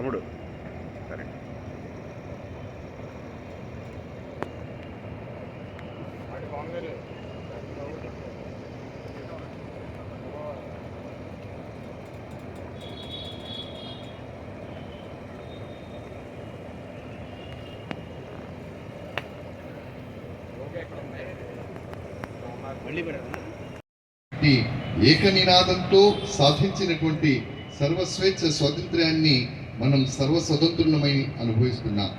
తమ్ముడు. సరే. ఏకనినాదంతో సాధించినటువంటి సర్వస్వేచ్ఛ స్వాతంత్ర్యాన్ని మనం సర్వస్వతంత్రులమై అనుభవిస్తున్నాం.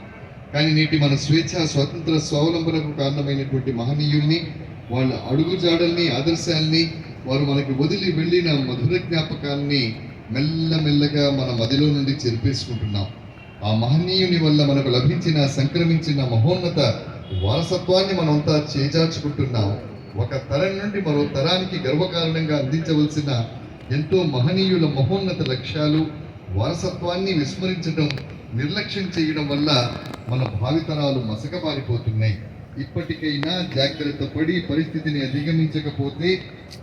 కానీ నేటి మన స్వేచ్ఛ స్వతంత్ర స్వావలంబనకు కారణమైనటువంటి మహనీయుల్ని వాళ్ళ అడుగుజాడల్ని ఆదర్శాల్ని వారు మనకి వదిలి వెళ్ళిన మధుర జ్ఞాపకాల్ని మెల్లమెల్లగా మన మదిలో నుండి చెరిపేసుకుంటున్నాం. ఆ మహనీయుని వల్ల మనకు లభించిన సంక్రమించిన మహోన్నత వారసత్వాన్ని మనమంతా చేజార్చుకుంటున్నాం. ఒక తరం నుండి మరో తరానికి గర్వకారణంగా అందించవలసిన ఎంతో మహనీయుల మహోన్నత లక్ష్యాలు వారసత్వాన్ని విస్మరించడం నిర్లక్ష్యం చేయడం వల్ల మన భావితరాలు మసకబారిపోతున్నాయి. ఇప్పటికైనా జాగ్రత్త పడి పరిస్థితిని అధిగమించకపోతే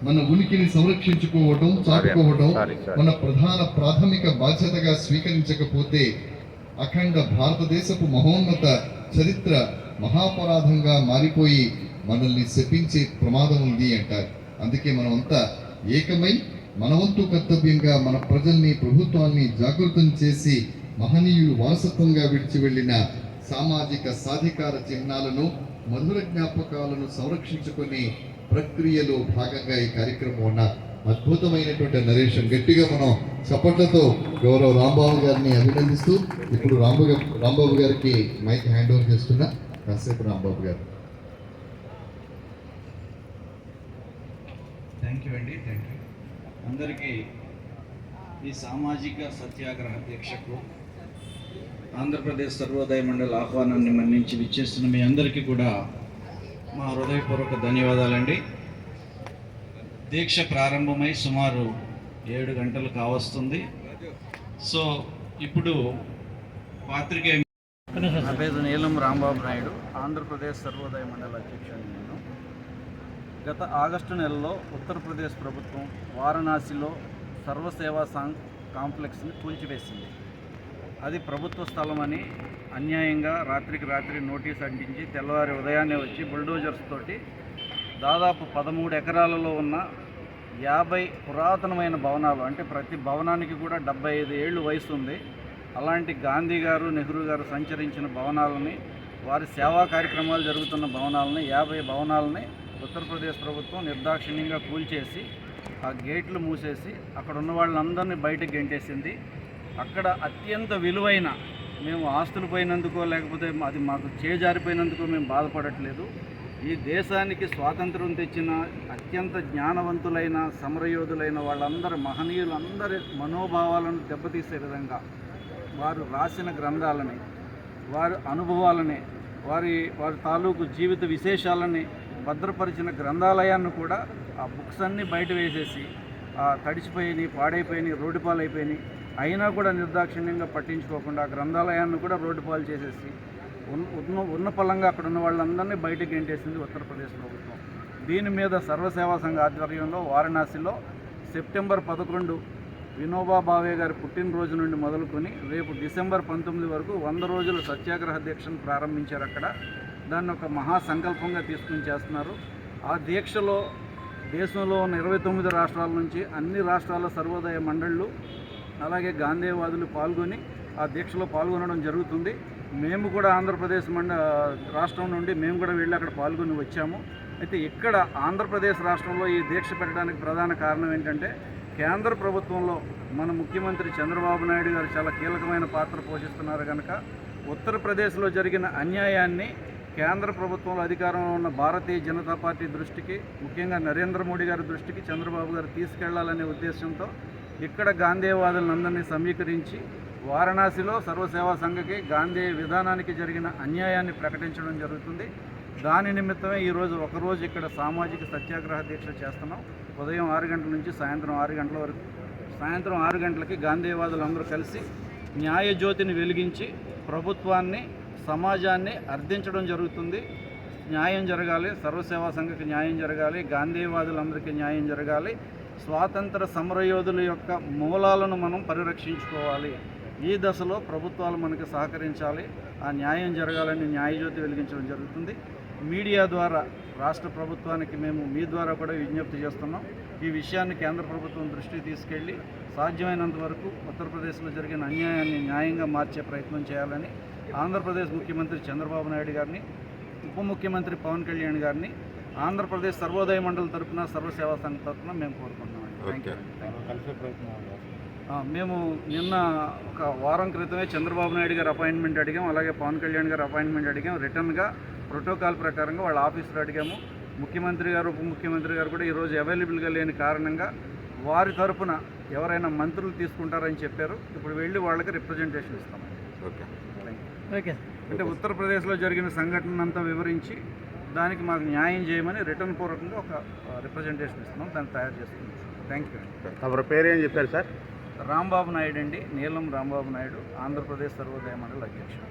మన ఉనికిని సంరక్షించుకోవడం చాటుకోవడం మన ప్రధాన ప్రాథమిక బాధ్యతగా స్వీకరించకపోతే అఖండ భారతదేశపు మహోన్నత చరిత్ర మహాపరాధంగా మారిపోయి మనల్ని శపించే ప్రమాదం ఉంది అంటారు. అందుకే మనమంతా ఏకమై మన వంతు కర్తవ్యంగా మన ప్రజల్ని ప్రభుత్వాన్ని జాగృతం చేసి మహనీయులు వారసత్వంగా విడిచి వెళ్ళిన సామాజిక సాధికార చిహ్నాలను మధుర జ్ఞాపకాలను సంరక్షించుకునే ప్రక్రియలో భాగంగా ఈ కార్యక్రమం ఉన్న అద్భుతమైనటువంటి నరేషన్ గట్టిగా మనం చప్పట్లతో గౌరవ రాంబాబు గారిని అభినందిస్తూ ఇప్పుడు రాంబు రాంబాబు గారికి మైక్ హ్యాండ్ ఓవర్ చేస్తున్నా కాసేపు రాంబాబు గారు. థ్యాంక్ యూ అండి థ్యాంక్ యూ అందరికీ ఈ సామాజిక సత్యాగ్రహ దీక్షకు ఆంధ్రప్రదేశ్ సర్వోదయ మండలి ఆహ్వానాన్ని మన్నించి విచ్చేస్తున్న మీ అందరికీ కూడా మా హృదయపూర్వక ధన్యవాదాలండి. దీక్ష ప్రారంభమై సుమారు ఏడు గంటలు కావస్తుంది. సో ఇప్పుడు పాత్రికేయ నా పేరు నీలం రాంబాబు నాయుడు ఆంధ్రప్రదేశ్ సర్వోదయ మండలి అధ్యక్షుడు నేను. గత ఆగస్టు నెలలో ఉత్తరప్రదేశ్ ప్రభుత్వం వారణాసిలో సర్వసేవా సాంగ్ కాంప్లెక్స్ని కూల్చివేసింది. అది ప్రభుత్వ స్థలమని అన్యాయంగా రాత్రికి రాత్రి నోటీస్ అంటించి తెల్లవారి ఉదయాన్నే వచ్చి బుల్డోజర్స్ తోటి దాదాపు పదమూడు ఎకరాలలో ఉన్న యాభై పురాతనమైన భవనాలు అంటే ప్రతి భవనానికి కూడా డెబ్బై ఐదు ఏళ్ళు వయసు ఉంది. అలాంటి గాంధీ గారు నెహ్రూ గారు సంచరించిన భవనాలని వారి సేవా కార్యక్రమాలు జరుగుతున్న భవనాలని యాభై భవనాలని ఉత్తరప్రదేశ్ ప్రభుత్వం నిర్దాక్షిణ్యంగా కూల్చేసి ఆ గేట్లు మూసేసి అక్కడ ఉన్న వాళ్ళందరినీ బయటకు గెంటేసింది. అక్కడ అత్యంత విలువైన మేము ఆస్తులు పోయినందుకో లేకపోతే అది మాకు చేజారిపోయినందుకో మేము బాధపడట్లేదు. ఈ దేశానికి స్వాతంత్రం తెచ్చిన అత్యంత జ్ఞానవంతులైన సమరయోధులైన వాళ్ళందరి మహనీయులందరి మనోభావాలను దెబ్బతీసే విధంగా వారు రాసిన గ్రంథాలని వారి అనుభవాలని వారి వారి తాలూకు జీవిత విశేషాలని భద్రపరిచిన గ్రంథాలయాన్ని కూడా ఆ బుక్స్ అన్నీ బయట వేసేసి ఆ తడిచిపోయినాయి పాడైపోయినాయి రోడ్డు పాలైపోయినాయి అయినా కూడా నిర్దాక్షిణ్యంగా పట్టించుకోకుండా ఆ గ్రంథాలయాన్ని కూడా రోడ్డు పాలు చేసేసి ఉన్న- ఉన్న ఉన్న పలంగా అక్కడ ఉన్న వాళ్ళందరినీ బయటకు ఎంటేసింది ఉత్తరప్రదేశ్ ప్రభుత్వం. దీని మీద సర్వసేవా సంఘ ఆధ్వర్యంలో వారణాసిలో సెప్టెంబర్ పదకొండు వినోబా భావే గారి పుట్టినరోజు నుండి మొదలుకొని రేపు డిసెంబర్ పంతొమ్మిది వరకు వంద రోజుల సత్యాగ్రహ దీక్షను ప్రారంభించారు అక్కడ. దాన్ని ఒక మహా సంకల్పంగా తీసుకుని చేస్తున్నారు. ఆ దీక్షలో దేశంలో ఉన్న ఇరవై తొమ్మిది రాష్ట్రాల నుంచి అన్ని రాష్ట్రాల సర్వోదయ మండళ్ళు అలాగే గాంధీవాదులు పాల్గొని ఆ దీక్షలో పాల్గొనడం జరుగుతుంది. మేము కూడా ఆంధ్రప్రదేశ్ మండ రాష్ట్రం నుండి మేము కూడా వెళ్ళి అక్కడ పాల్గొని వచ్చాము. అయితే ఇక్కడ ఆంధ్రప్రదేశ్ రాష్ట్రంలో ఈ దీక్ష పెట్టడానికి ప్రధాన కారణం ఏంటంటే కేంద్ర ప్రభుత్వంలో మన ముఖ్యమంత్రి చంద్రబాబు నాయుడు గారు చాలా కీలకమైన పాత్ర పోషిస్తున్నారు కనుక ఉత్తరప్రదేశ్లో జరిగిన అన్యాయాన్ని కేంద్ర ప్రభుత్వంలో అధికారంలో ఉన్న భారతీయ జనతా పార్టీ దృష్టికి ముఖ్యంగా నరేంద్ర మోడీ గారి దృష్టికి చంద్రబాబు గారు తీసుకెళ్ళాలనే ఉద్దేశంతో ఇక్కడ గాంధీవాదులందరినీ సమీకరించి వారణాసిలో సర్వసేవా సంఘకి గాంధీ విధానానికి జరిగిన అన్యాయాన్ని ప్రకటించడం జరుగుతుంది. దాని నిమిత్తమే ఈరోజు ఒకరోజు ఇక్కడ సామాజిక సత్యాగ్రహ దీక్ష చేస్తున్నాం. ఉదయం ఆరు గంటల నుంచి సాయంత్రం ఆరు గంటల వరకు సాయంత్రం ఆరు గంటలకి గాంధీవాదులు అందరూ కలిసి న్యాయజ్యోతిని వెలిగించి ప్రభుత్వాన్ని సమాజాన్ని అర్థించడం జరుగుతుంది. న్యాయం జరగాలి. సర్వసేవా సంఘకి న్యాయం జరగాలి. గాంధీవాదులందరికీ న్యాయం జరగాలి. స్వాతంత్ర సమరయోధుల యొక్క మూలాలను మనం పరిరక్షించుకోవాలి. ఈ దశలో ప్రభుత్వాలు మనకి సహకరించాలి. ఆ న్యాయం జరగాలని న్యాయజ్యోతి వెలిగించడం జరుగుతుంది. మీడియా ద్వారా రాష్ట్ర ప్రభుత్వానికి మేము మీ ద్వారా కూడా విజ్ఞప్తి చేస్తున్నాం. ఈ విషయాన్ని కేంద్ర ప్రభుత్వం దృష్టికి తీసుకెళ్ళి సాధ్యమైనంత వరకు ఉత్తరప్రదేశ్లో జరిగిన అన్యాయాన్ని న్యాయంగా మార్చే ప్రయత్నం చేయాలని ఆంధ్రప్రదేశ్ ముఖ్యమంత్రి చంద్రబాబు నాయుడు గారిని ఉప ముఖ్యమంత్రి పవన్ కళ్యాణ్ గారిని ఆంధ్రప్రదేశ్ సర్వోదయ మండలి తరపున సర్వసేవా సంఘ తరపున మేము కోరుకుంటున్నాం మేము నిన్న ఒక వారం క్రితమే చంద్రబాబు నాయుడు గారు అపాయింట్మెంట్ అడిగాం అలాగే పవన్ కళ్యాణ్ గారు అపాయింట్మెంట్ అడిగాం. రిటర్న్గా ప్రోటోకాల్ ప్రకారంగా వాళ్ళ ఆఫీసులో అడిగాము. ముఖ్యమంత్రి గారు ఉప ముఖ్యమంత్రి గారు కూడా ఈరోజు అవైలబుల్గా లేని కారణంగా వారి తరపున ఎవరైనా మంత్రులు తీసుకుంటారని చెప్పారు. ఇప్పుడు వెళ్ళి వాళ్ళకి రిప్రజెంటేషన్ ఇస్తాం ఓకే. ఓకే అంటే ఉత్తరప్రదేశ్లో జరిగిన సంఘటన అంతా వివరించి దానికి మాకు న్యాయం చేయమని రిటర్న్ పూర్వకంగా ఒక రిప్రజెంటేషన్ ఇస్తున్నాం దాన్ని తయారు చేస్తున్నాం. థ్యాంక్ యూ తమరి పేరు ఏం చెప్పారు సార్? రాంబాబు నాయుడు అండి నీలం రాంబాబు నాయుడు ఆంధ్రప్రదేశ్ సర్వోదయ మండలి అధ్యక్షుడు.